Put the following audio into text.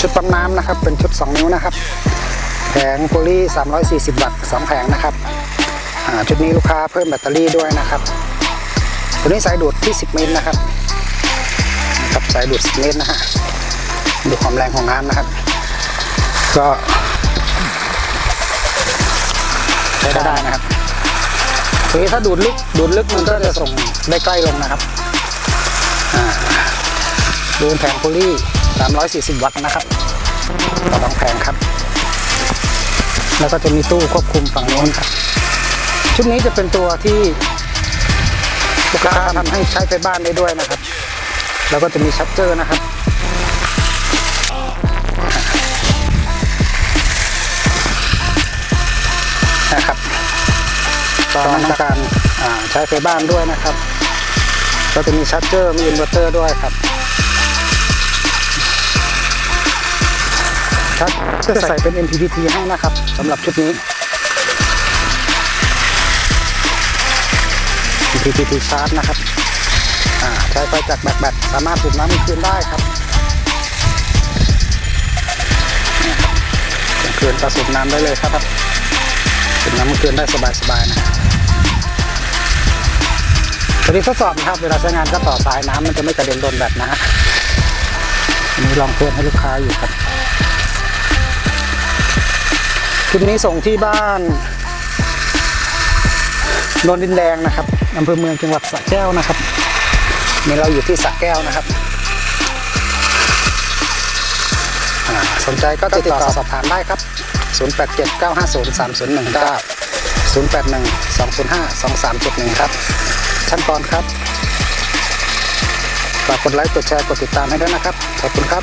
ชุดปั๊มน้ำนะครับ เป็นชุด 2 นิ้วนะครับ แผงโพลี340 วัตต์2แผงนะครับชุดนี้ลูกค้าเพิ่มแบตเตอรี่ด้วยนะครับตัวนี้สายดูดที่ 10 เมตรนะครับกับสายดูด 10 เมตรนะฮะดูความแรงของน้ำนะครับ ก็ใช้ได้นะครับทีนี้ถ้าดูดลึกดูดลึกมันก็จะส่งได้ใกล้ลงนะครับ ดูแผงโพลี 340 วัตต์นะครับต่อสองแผงครับ แล้วก็จะมีตู้ควบคุมฝั่งโน้นครับ ชุดนี้จะเป็นตัวที่ลูกค้าทำให้ใช้ไฟบ้านได้ด้วยนะครับ แล้วก็จะมีชัตเจอร์นะครับนะครับตอนนั้นต้องการใช้ไฟบ้านด้วยนะครับ ก็จะมีชัตเจอร์มีอินเวอร์เตอร์ด้วยครับ ชัดจะใส่เป็น MPPT ให้นะครับสำหรับชุดนี้ MPPT ชาร์จนะครับอ่าใช้ไฟจากแบตแบตสามารถสูบน้ำคืนได้ครับคืนก็สูบน้ำได้เลยครับสูบน้ำคืนได้สบายๆนะตัวนี้ทดสอบนะครับ เวลาใช้งานก็ต่อสายน้ำมันจะไม่กระเด็นโดนแบตนะฮะนี้ลองเทสให้ลูกค้าอยู่ครับ คลิปนี้ส่งที่บ้านโนนดินแดงนะครับอำเภอเมืองจังหวัดสระแก้วนะครับนี่เราอยู่ที่สระแก้วนะครับอ่าสนใจก็ติดต่อสอบถามได้ครับ 0879503019 0812052371 ครับ ชั้นตอนครับฝากกดไลค์ กดแชร์ กดติดตามให้ด้วยนะครับ ขอบคุณครับ